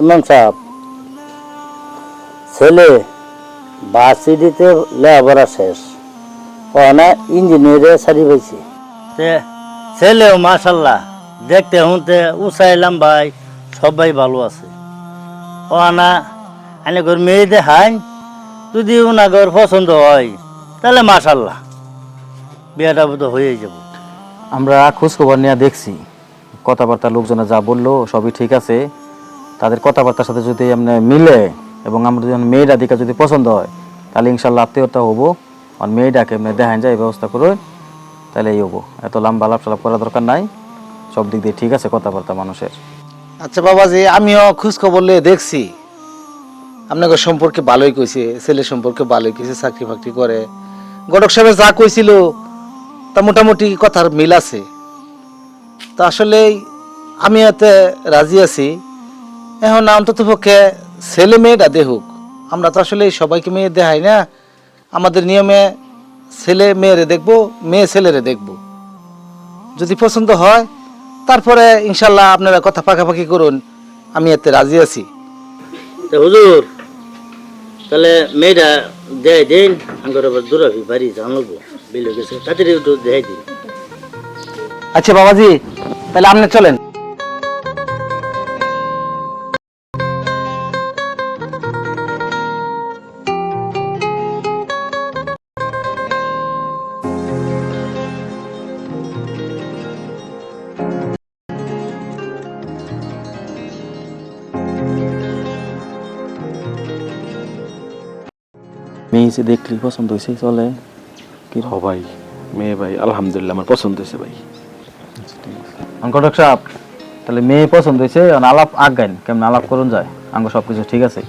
ইমাম সাহেব ছেলে বাসিডিতে লেখাপড়া শেষ। ওনা ইঞ্জিনিয়ারে সারি পাইছে। তে ছেলেও মাশাল্লাহ দেখতে শুনতে উচাইলাম ভাই সবাই ভালো আছে। ওনা আনে ঘর মেয়ে দেখান যদি ওনাগর পছন্দ হয় তাহলে মাশাল্লাহ বিয়াটা বোধ হয়ে যাব। আমরা খোঁজ খবর নিয়ে দেখছি কথাবার্তা লোকজনে যা বলল সবই ঠিক আছে। তাদের কথাবার্তার সাথে যদি এমনি মিলে এবং আমরা যদি মেয়েরা দিকে যদি পছন্দ হয়, তাহলে ইনশাল্লাহ আত্মীয়তা হব আর মেয়েটাকে দেখান যায়, এই ব্যবস্থা করে তাহলে এই হব। এত লম্বা আলাপ সালাপ করার দরকার নাই, সব দিক দিয়ে ঠিক আছে কথাবার্তা মানুষের। আচ্ছা বাবাজি, আমিও খোঁজ খবর নিয়ে দেখছি। আপনাকে সম্পর্কে ভালোই কইছে, ছেলে সম্পর্কে ভালোই কইছে, চাকরি বাকরি করে। গডক সাহেব যা কইছিল, তা মোটামুটি কথার মিল আছে। তা আসলে আমি এতে রাজি আছি। এখন অন্তত পক্ষে ছেলে মেয়েটা দেখুক। আমরা তো আসলে সবাইকে মেয়ে দেখাই না। আমাদের নিয়মে ছেলে মেয়েরে দেখব মেয়ে ছেলেরে দেখব। যদি পছন্দ হয় তারপরে ইনশাল্লাহ আপনারা কথা পাকাপাকি করুন। আমি এতে রাজি আছি। হুজুর তাহলে মেয়েটা দেয় দিন আবার দূরাবি বাড়ি জানব বিলে গেছে তাড়াতাড়ি দেয় দিন। আচ্ছা বাবাজি তাহলে আপনি চলেন। মেয়ে যে দেখলি পছন্দ হয়েছে চলে। কি? হ ভাই মেয়ে ভাই আলহামদুলিল্লাহ আমার পছন্দ হয়েছে ভাই। অঙ্কটক সাহেব তাহলে মেয়ে পছন্দ হয়েছে আলাপ আগাইন কেমন আলাপ করুন যায়। আঙ্গ সব কিছু ঠিক আছে?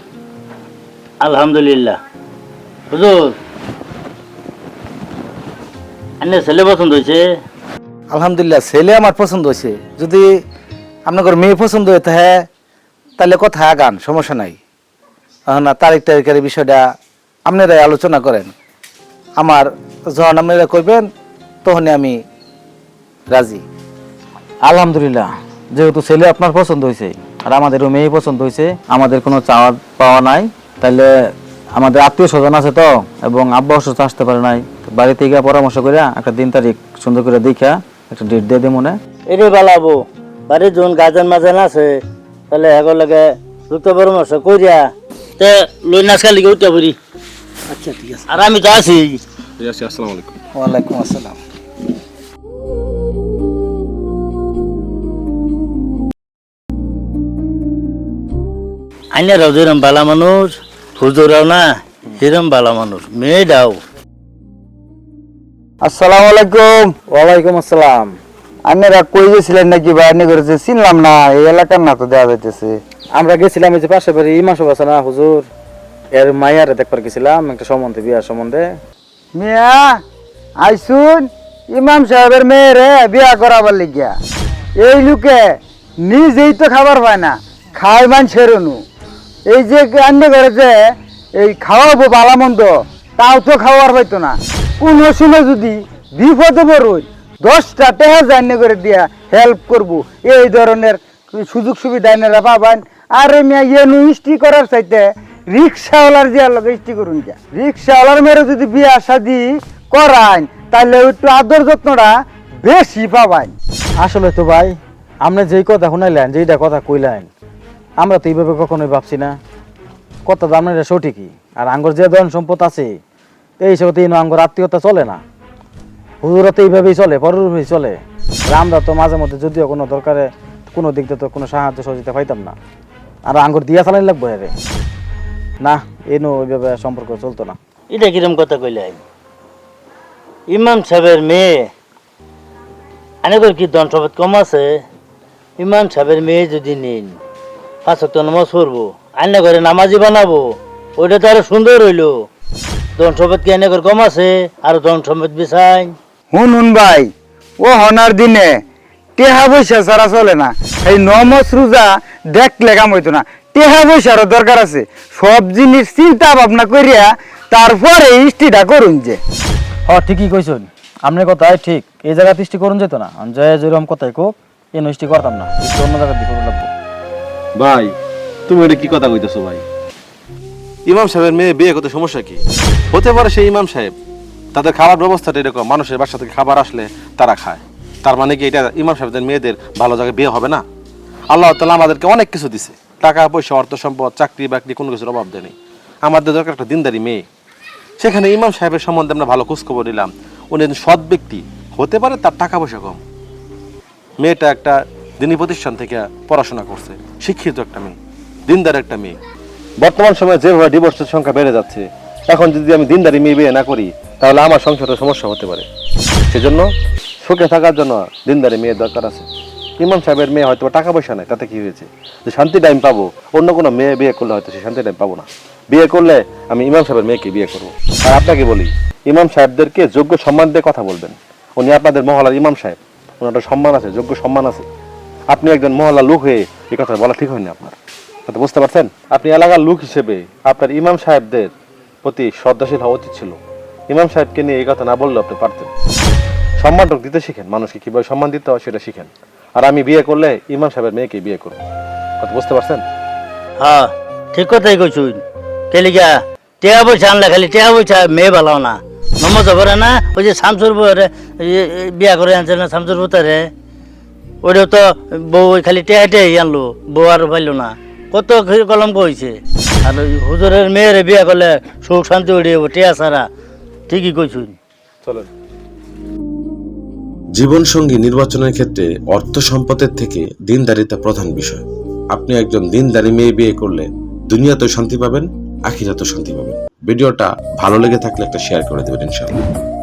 আলহামদুলিল্লাহ। হুজুর আন্নে ছেলে পছন্দ হয়েছে আলহামদুলিল্লাহ ছেলে আমার পছন্দ হয়েছে যদি আপনার মেয়ে পছন্দ হয়ে থাকে তাহলে কথা আগান সমস্যা নাই। না তারিখ তারিখের বিষয়টা আপনারাই আলোচনা করেন। আমার যখন আপনারা করবেন তখনই আমি রাজি। আলহামদুলিল্লাহ যেহেতু ছেলে আপনার পছন্দ হয়েছে আর আমাদেরও মেয়ে পছন্দ হয়েছে আমাদের কোনো চাওয়া পাওয়া নাই তাহলে আমাদের আত্মীয় স্বজন আছে তো এবং আব্বা অসুস্থ আসতে পারে নাই বাড়িতে গিয়ে পরামর্শ করে একটা দিন তারিখ সুন্দর করে দেখা একটা ডেট দিয়ে দিই মনে। এরে বালাবো বাড়ির যখন গাজন মাজান আছে তাহলে এগো লাগে যুক্ত পরামর্শ করিয়া তে লই নাচকা লিগে উঠতে পারি। আচ্ছা ঠিক আছে। আর আমি তো আছি। আসি আসসালামু আলাইকুম। ওয়ালাইকুম আসসালাম। আইনারাও যেরম বালা মানুষ হুজুরাও না সেরম বালা মানুষ মেয়েটাও আসসালামু আলাইকুম। ওয়ালাইকুম আসসালাম। আপনারা কই গেছিলেন নাকি বা আপনি করেছে? চিনলাম না এই এলাকার না তো দেওয়া যাইতেছে। আমরা গেছিলাম এই যে পাশে বাড়ি ইমাসব আছে না হুজুর? এর মাইয়ারে দেখবার গেছিলাম, একটা সম্বন্ধে, বিয়ার সম্বন্ধে। মিয়া, আইসুন, ইমাম সাহেবের মেয়েরে বিয়া করাবার লিগিয়া। এই লোকে নিজেই তো খাবার পায় না খাই মান সেরনু এই যে রান্না করে যে এই খাওয়াবো ভালো মন্দ তাও তো খাওয়ার পাইতো না। কোন সময় যদি বিপদে পড়ুন, দশটা টেহা জান্য করে দিয়া হেল্প করব। এই ধরনের সুযোগ সুবিধা এনারা পাবেন। আর মিয়া ইয়েনু ইস্টি করার চাইতে রিক্সাওয়ালার যে ইস্টি করুন কে রিক্সাওয়ালার মেরে যদি বিয়া শাদি করান তাহলে একটু আদর যত্নটা বেশি পাবান আসলে তো ভাই, আপনি যেই কথা শুনাইলেন, যেইটা কথা কইলেন, আমরা তো এইভাবে কখনোই ভাবছি না। কথা তো আপনার সঠিকই, আর আঙ্গর যে ধন সম্পদ আছে, এই হিসাবে তো আঙ্গর আত্মীয়তা চলে না। হুজুরা তো এইভাবেই চলে পরভাবেই চলে। আর আমরা তো মাঝে মধ্যে যদিও কোনো দরকারে কোনো দিক দিয়ে তো কোনো সাহায্য সহযোগিতা পাইতাম না। আর আঙ্গুর দিয়া চালাই লাগবো রে। না এনো ওইভাবে সম্পর্ক চলতো না। এটা কিরম কথা কইলে ইমাম সাহেবের মেয়ে আনেকর কি দন সম্পদ কম আছে? ইমাম সাহেবের মেয়ে যদি নিন পাঁচ তো নামাজ পড়ব আইনা করে নামাজি বানাবো ওইটা তো আরও সুন্দর হইল। দন সম্পদ কি আনেকর কম আছে? আর দন সম্পদ বিছাই হুন হুন ভাই ও হনার দিনে টেহা পয়সা ছাড়া চলে না। এই নমস রোজা দেখলে কাম হইতো না। টেহা পয়সারও দরকার আছে। সব জিনিস চিন্তা ভাবনা করিয়া তারপরে ইষ্টিটা করুন যে। হ ঠিকই কইছেন। আপনার কথাই ঠিক। এই জায়গা দৃষ্টি করুন যেত না। আমি যে যেরকম কথাই কোক এই নষ্টি করতাম না। একটু অন্য জায়গার দিকে লাগবো। ভাই তুমি এটা কি কথা কইতেছো ভাই? ইমাম সাহেবের মেয়ে বিয়ে করতে সমস্যা কি? হতে পারে সেই ইমাম সাহেব। তাদের খাবার ব্যবস্থাটা এরকম। মানুষের বাসা থেকে খাবার আসলে তারা খায়। তার মানে কি এটা ইমাম সাহেবদের মেয়েদের ভালো জায়গায় বিয়ে হবে না? আল্লাহ তালা আমাদেরকে অনেক কিছু দিছে। টাকা পয়সা, অর্থ সম্পদ, চাকরি বাকরি, কোনো কিছুর অভাব দেয়নি। আমাদের দরকার একটা দিনদারি মেয়ে। সেখানে ইমাম সাহেবের সম্বন্ধে আমরা ভালো খোঁজখবর নিলাম। উনি একজন সৎ ব্যক্তি। হতে পারে তার টাকা পয়সা কম। মেয়েটা একটা দিনী প্রতিষ্ঠান থেকে পড়াশোনা করছে। শিক্ষিত একটা মেয়ে। দিনদার একটা মেয়ে। বর্তমান সময়ে যেভাবে ডিভোর্সের সংখ্যা বেড়ে যাচ্ছে, এখন যদি আমি দিনদারি মেয়ে বিয়ে না করি, তাহলে আমার সংসারে সমস্যা হতে পারে। সেজন্য সুখে থাকার জন্য দিনদারি মেয়ের দরকার আছে। ইমাম সাহেবের মেয়ে হয়তো টাকা পয়সা নেই, তাতে কি হয়েছে? যে শান্তি টাইম পাবো, অন্য কোনো মেয়ে বিয়ে করলে হয়তো সে শান্তি টাইম পাবো না। বিয়ে করলে আমি ইমাম সাহেবের মেয়েকে বিয়ে করব। আর আপনাকে বলি, ইমাম সাহেবদেরকে যোগ্য সম্মান দিয়ে কথা বলবেন। উনি আপনাদের মহলার ইমাম সাহেব ওনার একটা সম্মান আছে, যোগ্য সম্মান আছে। আপনি একজন মহল্লা লোক হয়ে এই কথা বলা ঠিক হয়নি আপনার। কথা বুঝতে পারছেন? আপনি এলাকার লোক হিসেবে আপনার ইমাম সাহেবদের প্রতি শ্রদ্ধাশীল হওয়া উচিত ছিল। ইমাম সাহেবকে নিয়ে এই কথা না বললে আপনি পারতেন। সম্মানটুক দিতে শিখেন, মানুষকে কীভাবে সম্মান দিতে হয় সেটা শিখেন। আর আমি বিয়ে করলে ইমাম সাহেবের মেয়েকে বিয়ে করব। কথা বুঝতে পারছেন? হ্যাঁ ঠিক কথাই কইছুন কেলিকা টেয়া পয়সা আনলে খালি টেয়া পয়সা মেয়ে ভালো না। নমজ করে না ওই যে শামসুর বিয়া করে আনছে না শামসুর পুতারে? ওইটাও তো বউ খালি টেয়া টেয়াই আনলো বউ আর পাইলো না। কত কলম কইছে। আর ওই হুজুরের মেয়েরে বিয়া করলে সুখ শান্তি উড়ে যাব টেয়া ছাড়া। ঠিকই কইছুন চলেন। জীবনসঙ্গী নির্বাচনের ক্ষেত্রে অর্থ সম্পদের থেকে দিনদারিতা প্রধান বিষয়। আপনি একজন দিনদারি মেয়ে বিয়ে করলে দুনিয়াতে শান্তি পাবেন, আখিরাতেও শান্তি পাবেন। ভিডিওটা ভালো লেগে থাকলে একটা শেয়ার করে দেবেন ইনশাআল্লাহ।